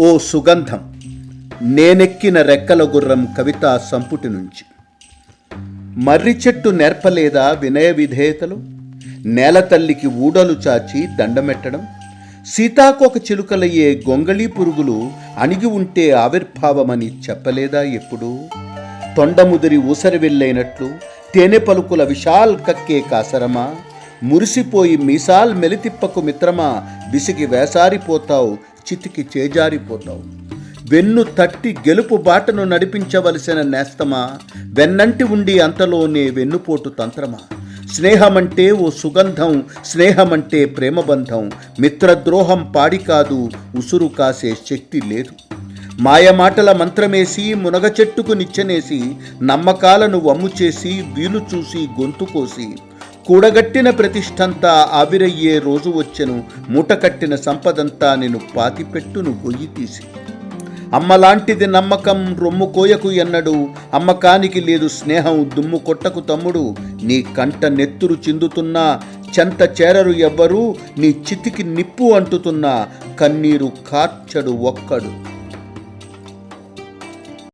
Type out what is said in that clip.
ఓ సుగంధం నేనెక్కిన రెక్కల గుర్రం కవితా సంపుటి నుంచి. మర్రి చెట్టు నేర్పలేదా వినయ విధేయతలు? నేల తల్లికి ఊడలు చాచి దండమెట్టడం? సీతాకోక చిలుకలయ్యే గొంగళీ పురుగులు అణిగి ఉంటే ఆవిర్భావమని చెప్పలేదా ఎప్పుడు? తొండముదిరి ఊసరి వెళ్ళైనట్లు తేనె పలుకుల విశాల్ కక్కే కాసరమా? మురిసిపోయి మీసాల్ మెలితిప్పకు మిత్రమా విసిగి వేసారిపోతావు చితికి చేజారిపోతావు. వెన్ను తట్టి గెలుపు బాటను నడిపించవలసిన నేస్తమా వెన్నంటి ఉండి అంతలోనే వెన్నుపోటు తంత్రమా. స్నేహమంటే ఓ సుగంధం స్నేహమంటే ప్రేమబంధం మిత్రద్రోహం పాడి కాదు ఉసురు కాసే శక్తి లేదు. మాయమాటల మంత్రమేసి మునగ చెట్టుకు నిచ్చెనేసి నమ్మకాలను వమ్ము చేసి వీలు చూసి గొంతు కోసి కూడగట్టిన ప్రతిష్టంతా ఆవిరయ్యే రోజు వచ్చెను మూటకట్టిన సంపదంతా నేను పాతిపెట్టును గొయ్యి తీసి. అమ్మలాంటిది నమ్మకం రొమ్ము కోయకు ఎన్నడు అమ్మకానికి లేదు స్నేహం దుమ్ము కొట్టకు తమ్ముడు. నీ కంట నెత్తురు చిందుతున్నా చెంత చేరరు ఎవ్వరూ నీ చితికి నిప్పు అంటుతున్నా కన్నీరు కార్చడు ఒక్కడు.